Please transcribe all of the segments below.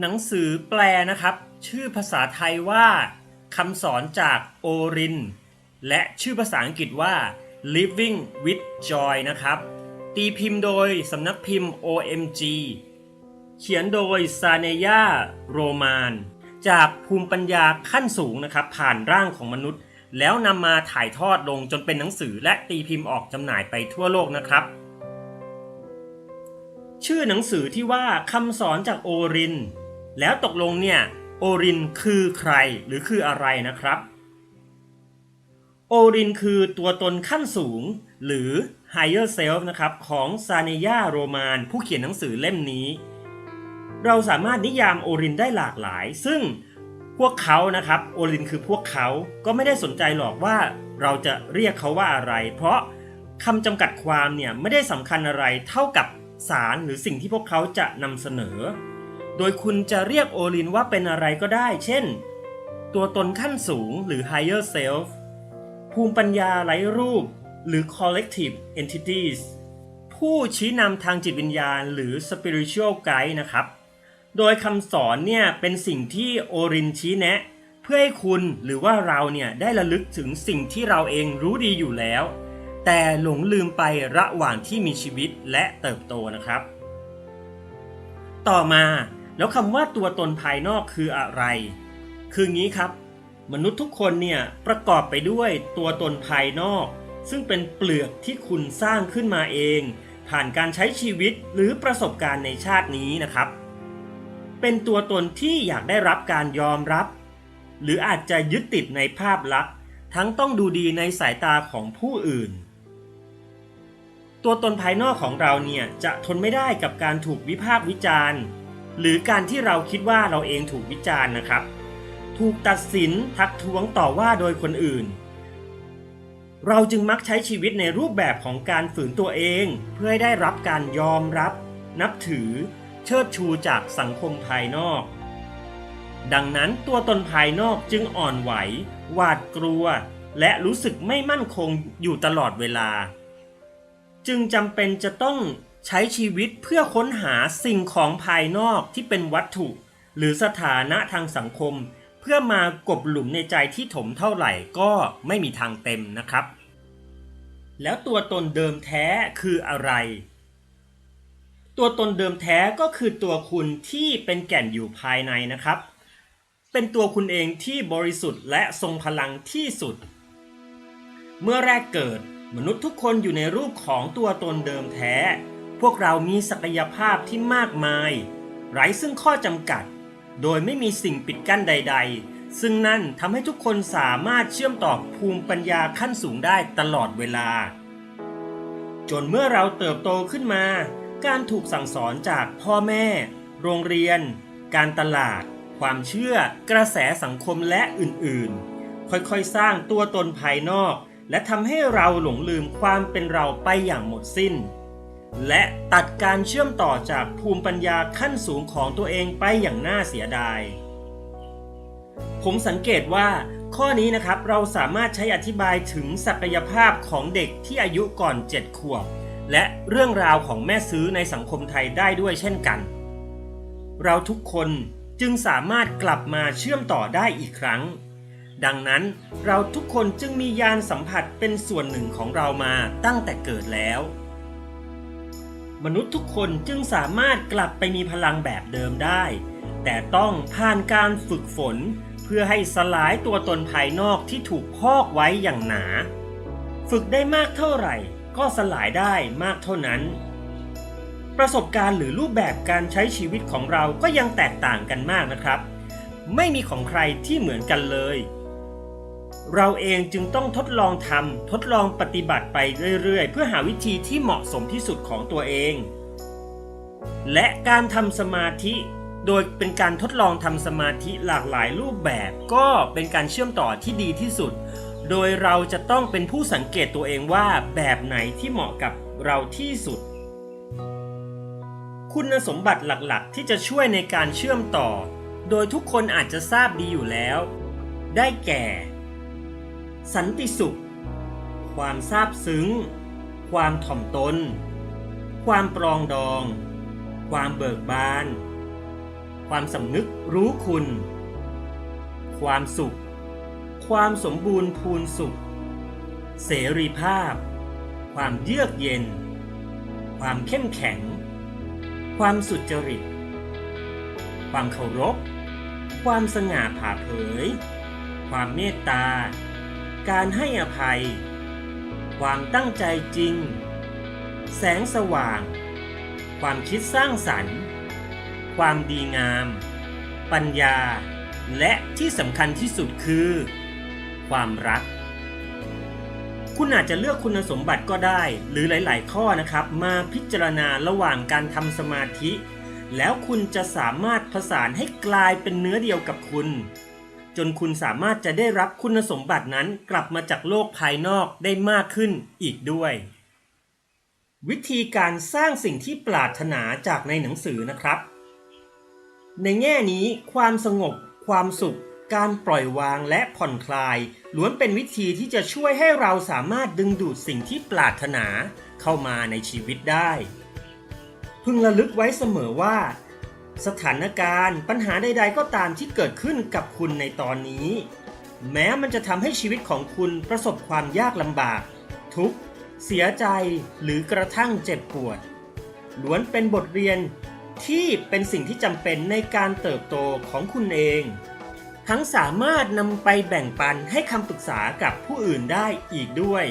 หนังสือแปลนะครับ ชื่อภาษาไทยว่าคำสอนจากโอริน และชื่อภาษาอังกฤษว่า Living with Joy นะครับ ตีพิมพ์โดยสำนักพิมพ์ OMG เขียนโดยซาเนยาโรมาน จากภูมิปัญญาขั้นสูงนะครับ ผ่านร่างของมนุษย์ แล้วนำมาถ่ายทอดลงจนเป็นหนังสือและตีพิมพ์ออกจำหน่ายไปทั่วโลกนะครับ ชื่อหนังสือที่ว่าคำสอนจากโอริน แล้วตกลงเนี่ยโอรินคือใครหรือคืออะไรนะครับ โอรินคือตัวตนขั้นสูงหรือ higher self นะครับของซาเนยาโรมานผู้เขียนหนังสือเล่มนี้ เราสามารถนิยามโอรินได้หลากหลาย ซึ่งพวกเขานะครับโอรินคือพวกเขาก็ไม่ได้สนใจหรอกว่าเราจะเรียกเขาว่าอะไร เพราะคำจำกัดความเนี่ยไม่ได้สำคัญอะไรเท่ากับสารหรือสิ่งที่พวกเขาจะนำเสนอ โดยคุณจะเรียกโอรินว่าเป็นอะไรก็ได้ เช่น ตัวตนขั้นสูงหรือ higher self ภูมิปัญญาไร้รูป หรือ collective entities ผู้ชี้นำทางจิตวิญญาณหรือ spiritual guide นะครับ โดยคำสอนเนี่ยเป็นสิ่งที่โอรินชี้แนะ เพื่อให้คุณหรือว่าเราเนี่ยได้ระลึกถึงสิ่งที่เราเองรู้ดีอยู่แล้ว แต่หลงลืมไประหว่างที่มีชีวิตและเติบโตนะครับ ต่อมา แล้วคำว่าตัวตนภายนอกคืออะไร คืองี้ครับ มนุษย์ทุกคนเนี่ยประกอบไปด้วยตัวตนภายนอก ซึ่งเป็นเปลือกที่คุณสร้างขึ้นมาเอง ผ่านการใช้ชีวิตหรือประสบการณ์ในชาตินี้นะครับ เป็นตัวตนที่อยากได้รับการยอมรับ หรืออาจจะยึดติดในภาพลักษณ์ ทั้งต้องดูดีในสายตาของผู้อื่นตัวตนภายนอกของเราเนี่ยจะทนไม่ได้กับการถูกวิพากษ์วิจารณ์ หรือการที่เราคิดว่าเราเองถูกวิจารณ์นะครับ ถูกตัดสินทักท้วงต่อว่าโดยคนอื่น เราจึงมักใช้ชีวิตในรูปแบบของการฝืนตัวเอง เพื่อให้ได้รับการยอมรับ นับถือ เชิดชูจากสังคมภายนอก ดังนั้นตัวตนภายนอกจึงอ่อนไหว หวาดกลัว และรู้สึกไม่มั่นคงอยู่ตลอดเวลา จึงจำเป็นจะต้อง ใช้ชีวิตเพื่อค้นหาสิ่งของภายนอกที่เป็นวัตถุ หรือสถานะทางสังคม เพื่อมากบหลุมในใจที่ถมเท่าไหร่ก็ไม่มีทางเต็มนะครับ แล้วตัวตนเดิมแท้คืออะไร ตัวตนเดิมแท้ก็คือตัวคุณที่เป็นแก่นอยู่ภายในนะครับ เป็นตัวคุณเองที่บริสุทธิ์และทรงพลังที่สุด เมื่อแรกเกิดมนุษย์ทุกคนอยู่ในรูปของตัวตนเดิมแท้ พวกเรามีศักยภาพที่มากมาย ไร้ซึ่งข้อจำกัด โดยไม่มีสิ่งปิดกั้นใด ๆ ซึ่งนั่นทำให้ทุกคนสามารถเชื่อมต่อภูมิปัญญาขั้นสูงได้ตลอดเวลา จนเมื่อเราเติบโตขึ้นมา การถูกสั่งสอนจากพ่อแม่ โรงเรียน การตลาด ความเชื่อ กระแสสังคมและอื่นๆ ค่อยๆ สร้างตัวตนภายนอก และทำให้เราหลงลืมความเป็นเราไปอย่างหมดสิ้น และตัดการเชื่อมต่อจากภูมิปัญญาขั้นสูงของตัวเองไปอย่างน่าเสียดาย ผมสังเกตว่าข้อนี้นะครับเราสามารถใช้อธิบายถึงศักยภาพของเด็กที่อายุก่อน 7 ขวบ และเรื่องราวของแม่ซื้อในสังคมไทยได้ด้วยเช่นกัน เราทุกคนจึงสามารถกลับมาเชื่อมต่อได้อีกครั้ง ดังนั้นเราทุกคนจึงมียานสัมผัสเป็นส่วนหนึ่งของเรามาตั้งแต่เกิดแล้ว มนุษย์ทุกคนจึงสามารถกลับไปมีพลังแบบเดิมได้ แต่ต้องผ่านการฝึกฝน เพื่อให้สลายตัวตนภายนอกที่ถูกพอกไว้อย่างหนา ฝึกได้มากเท่าไหร่ ก็สลายได้มากเท่านั้น ประสบการณ์หรือรูปแบบการใช้ชีวิตของเราก็ยังแตกต่างกันมากนะครับ ไม่มีของใครที่เหมือนกันเลย เราเองจึงต้องทดลองทำทดลองปฏิบัติไปเรื่อยๆ เพื่อหาวิธีที่เหมาะสมที่สุดของตัวเอง และการทำสมาธิโดยเป็นการทดลองทำสมาธิหลากหลายรูปแบบ ก็เป็นการเชื่อมต่อที่ดีที่สุด โดยเราจะต้องเป็นผู้สังเกตตัวเองว่าแบบไหนที่เหมาะกับเราที่สุด คุณสมบัติหลักๆ ที่จะช่วยในการเชื่อมต่อ โดยทุกคนอาจจะทราบดีอยู่แล้ว ได้แก่ สันติสุข ความซาบซึ้ง ความถ่อมตน ความปรองดอง ความเบิกบาน ความสำนึกรู้คุณ ความสุข ความสมบูรณ์พูนสุข เสรีภาพ ความเยือกเย็น ความเข้มแข็ง ความสุจริต ความเคารพ ความสง่าผ่าเผย ความเมตตา การให้อภัย ความตั้งใจจริง แสงสว่าง ความคิดสร้างสรรค์ ความดีงาม ปัญญา และที่สำคัญที่สุดคือ ความรัก คุณอาจจะเลือกคุณสมบัติก็ได้ หรือหลาย ๆ ข้อนะครับ มาพิจารณาระหว่างการทำสมาธิ แล้วคุณจะสามารถผสานให้กลายเป็นเนื้อเดียวกับคุณ จนคุณสามารถจะได้รับคุณสมบัตินั้นกลับมาจากโลกภายนอกได้มากขึ้นอีกด้วย วิธีการสร้างสิ่งที่ปรารถนาจากในหนังสือนะครับ ในแง่นี้ความสงบ ความสุข การปล่อยวางและผ่อนคลาย ล้วนเป็นวิธีที่จะช่วยให้เราสามารถดึงดูดสิ่งที่ปรารถนาเข้ามาในชีวิตได้ พึงระลึกไว้เสมอว่า สถานการณ์ ปัญหาใด ๆ ก็ตามที่เกิดขึ้นกับคุณในตอนนี้ แม้มันจะทำให้ชีวิตของคุณประสบความยากลำบาก ทุกข์ เสียใจหรือกระทั่งเจ็บปวดล้วนเป็นบทเรียนที่เป็นสิ่งที่จำเป็นในการเติบโตของคุณเอง ทั้งสามารถนำไปแบ่งปันให้คำปรึกษากับผู้อื่นได้อีกด้วย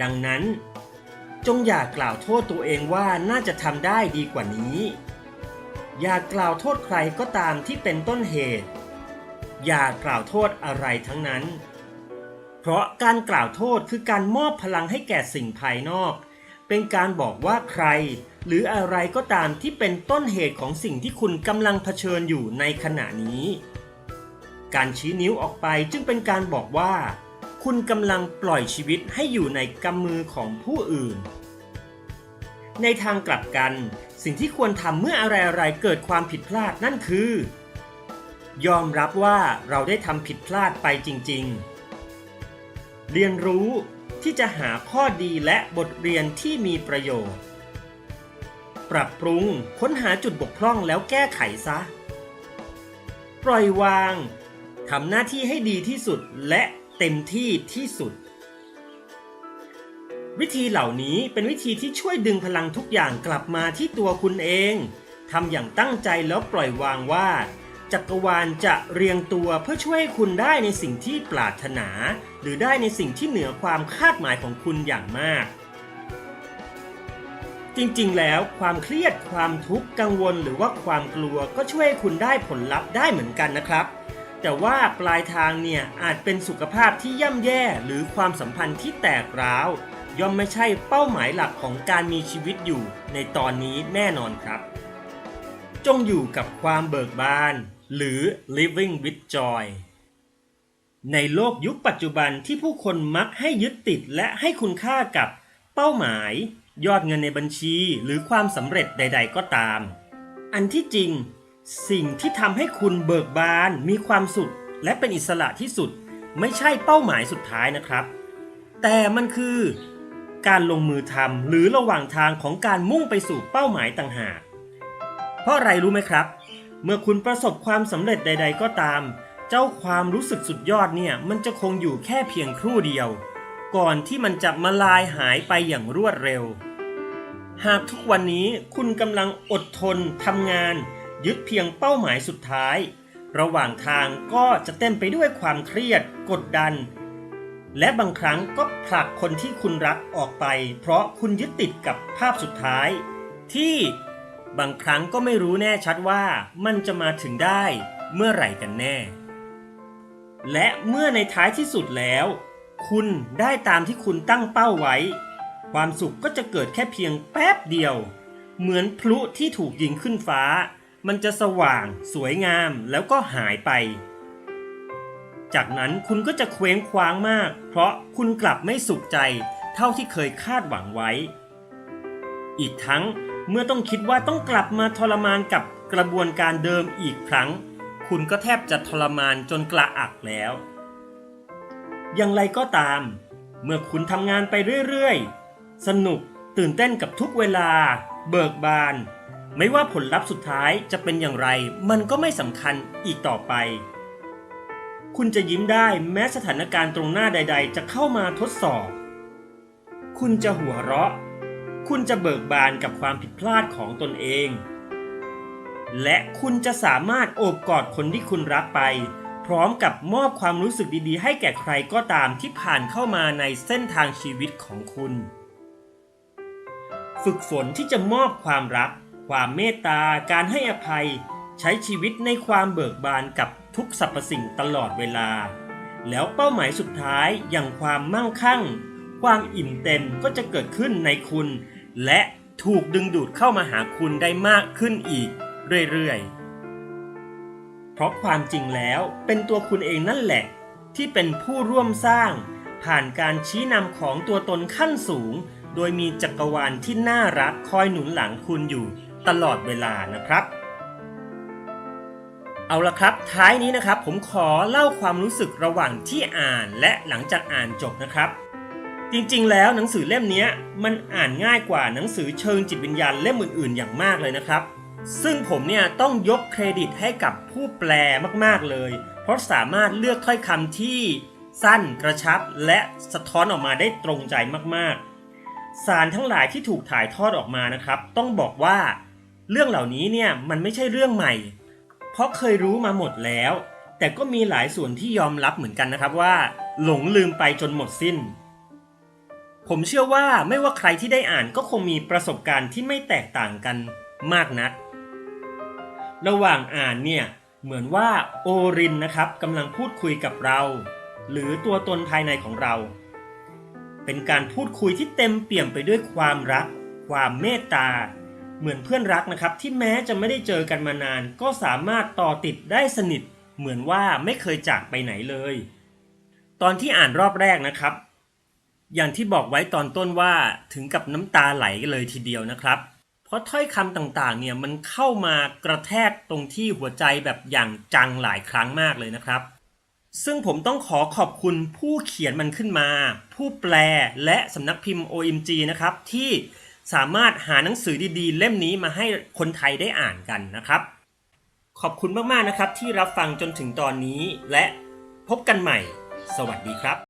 ดังนั้น จงอย่ากล่าวโทษตัวเองว่าน่าจะทำได้ดีกว่านี้ อย่ากล่าวโทษใครก็ตามที่เป็นต้นเหตุ อย่ากล่าวโทษอะไรทั้งนั้น เพราะการกล่าวโทษคือการมอบพลังให้แก่สิ่งภายนอก เป็นการบอกว่าใคร หรืออะไรก็ตามที่เป็นต้นเหตุของสิ่งที่คุณกำลังเผชิญอยู่ในขณะนี้ การชี้นิ้วออกไปจึงเป็นการบอกว่า คุณกำลังปล่อยชีวิตให้อยู่ในกำมือของผู้อื่น ในทางกลับกัน สิ่งที่ควรทำเมื่ออะไรๆเกิดความผิดพลาดนั่นคือ ยอมรับว่าเราได้ทำผิดพลาดไปจริง ๆ เรียนรู้ที่จะหาข้อดีและบทเรียนที่มีประโยชน์ ปรับปรุงค้นหาจุดบกพร่องแล้วแก้ไขซะ ปล่อยวางทำหน้าที่ให้ดีที่สุดและเต็มที่ที่สุด วิธีเหล่านี้เป็นวิธีที่ช่วยดึงพลังทุกอย่างกลับมาที่ตัวคุณเองทำอย่างตั้งใจแล้วปล่อยวางว่า จักรวาลจะเรียงตัวเพื่อช่วยให้คุณได้ในสิ่งที่ปรารถนา หรือได้ในสิ่งที่เหนือความคาดหมายของคุณอย่างมาก จริงๆ แล้วความเครียดความทุกข์กังวลหรือว่าความกลัวก็ช่วยให้คุณได้ผลลัพธ์ได้เหมือนกันนะครับแต่ว่าปลายทางเนี่ยอาจเป็นสุขภาพที่ย่ำแย่หรือความสัมพันธ์ที่แตกร้าว ย่อมไม่ใช่เป้าหมายหลักของการมีชีวิตอยู่ในตอนนี้แน่นอนครับ จงอยู่กับความเบิกบาน หรือ living with joy ในโลกยุคปัจจุบันที่ผู้คนมักให้ยึดติดและให้คุณค่ากับเป้าหมาย ยอดเงินในบัญชีหรือความสำเร็จใด ๆ ก็ตาม อันที่จริง สิ่งที่ทำให้คุณเบิกบานมีความสุขและเป็นอิสระที่สุด ไม่ใช่เป้าหมายสุดท้ายนะครับ แต่มันคือ การลงมือทำหรือระหว่างทางของการมุ่งไปสู่เป้าหมายต่างหาก เพราะอะไรรู้ไหมครับ เมื่อคุณประสบความสำเร็จใด ๆ ก็ตาม เจ้าความรู้สึกสุดยอดเนี่ยมันจะคงอยู่แค่เพียงครู่เดียว ก่อนที่มันจะมาลายหายไปอย่างรวดเร็ว หากทุกวันนี้คุณกำลังอดทนทำงาน ยึดเพียงเป้าหมายสุดท้าย ระหว่างทางก็จะเต็มไปด้วยความเครียด กดดัน และบางครั้งก็ผลักคนที่คุณรักออกไป เพราะคุณยึดติดกับภาพสุดท้าย ที่บางครั้งก็ไม่รู้แน่ชัดว่ามันจะมาถึงได้เมื่อไหร่กันแน่ และเมื่อในท้ายที่สุดแล้ว คุณได้ตามที่คุณตั้งเป้าไว้ ความสุขก็จะเกิดแค่เพียงแป๊บเดียว เหมือนพลุที่ถูกยิงขึ้นฟ้า มันจะสว่าง สวยงามแล้วก็หายไป จากนั้นคุณก็จะเคว้งคว้างมาก เพราะคุณกลับไม่สุขใจ เท่าที่เคยคาดหวังไว้ อีกทั้งเมื่อต้องคิดว่าต้องกลับมาทรมานกับกระบวนการเดิมอีกครั้ง คุณก็แทบจะทรมานจนกระอักแล้ว อย่างไรก็ตาม เมื่อคุณทำงานไปเรื่อยๆ สนุกตื่นเต้นกับทุกเวลา เบิกบาน ไม่ว่าผลลัพธ์สุดท้ายจะเป็นอย่างไร มันก็ไม่สำคัญอีกต่อไป คุณจะยิ้มได้แม้สถานการณ์ตรงหน้าใด ๆ จะเข้ามาทดสอบ คุณจะหัวเราะ คุณจะเบิกบานกับความผิดพลาดของตนเอง และคุณจะสามารถโอบกอดคนที่คุณรักไป พร้อมกับมอบความรู้สึกดีๆ ให้แก่ใครก็ตามที่ผ่านเข้ามาในเส้นทางชีวิตของคุณ ฝึกฝนที่จะมอบความรัก ความเมตตา การให้อภัย ใช้ชีวิตในความเบิกบานกับ ทุกสรรพสิ่งตลอดเวลา แล้วเป้าหมายสุดท้ายอย่างความมั่งคั่ง ความอิ่มเต็มก็จะเกิดขึ้นในคุณ และถูกดึงดูดเข้ามาหาคุณได้มากขึ้นอีกเรื่อยๆ เพราะความจริงแล้วเป็นตัวคุณเองนั่นแหละ ที่เป็นผู้ร่วมสร้าง ผ่านการชี้นำของตัวตนขั้นสูง โดยมีจักรวาลที่น่ารักคอยหนุนหลังคุณอยู่ตลอดเวลานะครับ เอาละครับ ท้ายนี้นะครับผมขอเล่าความรู้สึกระหว่างที่อ่านและหลังจากอ่านจบนะครับ จริงๆ แล้วหนังสือเล่มนี้มันอ่านง่ายกว่าหนังสือเชิงจิตวิญญาณเล่มอื่นๆ อย่างมากเลยนะครับ ซึ่งผมเนี่ยต้องยกเครดิตให้กับผู้แปลมากๆเลย เพราะสามารถเลือกถ้อยคำที่สั้นกระชับและสะท้อนออกมาได้ตรงใจมากๆ สารทั้งหลายที่ถูกถ่ายทอดออกมานะครับ ต้องบอกว่า เรื่องเหล่านี้เนี่ยมันไม่ใช่เรื่องใหม่ เพราะเคยรู้มาหมดแล้ว แต่ก็มีหลายส่วนที่ยอมรับเหมือนกันนะครับว่า หลงลืมไปจนหมดสิ้น ผมเชื่อว่าไม่ว่าใครที่ได้อ่านก็คงมีประสบการณ์ที่ไม่แตกต่างกันมากนัก ระหว่างอ่านเนี่ยเหมือนว่าโอรินนะครับกำลังพูดคุยกับเรา หรือตัวตนภายในของเรา เป็นการพูดคุยที่เต็มเปี่ยมไปด้วยความรัก ความเมตตา เหมือนเพื่อนรักนะครับที่แม้จะไม่ได้เจอกันมานาน ก็สามารถต่อติดได้สนิท เหมือนว่าไม่เคยจากไปไหนเลย ตอนที่อ่านรอบแรกนะครับ อย่างที่บอกไว้ตอนต้นว่าถึงกับน้ำตาไหลเลยทีเดียวนะครับ เพราะถ้อยคำต่างๆเนี่ยมันเข้ามากระแทกตรงที่หัวใจแบบอย่างจังหลายครั้งมากเลยนะครับซึ่งผมต้องขอขอบคุณผู้เขียนมันขึ้นมา ผู้แปลและสำนักพิมพ์ OMG นะครับ ที่ สามารถหาหนังสือดีๆ เล่มนี้มาให้คนไทยได้อ่านกันนะครับ ขอบคุณมากๆนะครับที่รับฟังจนถึงตอนนี้และพบกันใหม่ สวัสดีครับ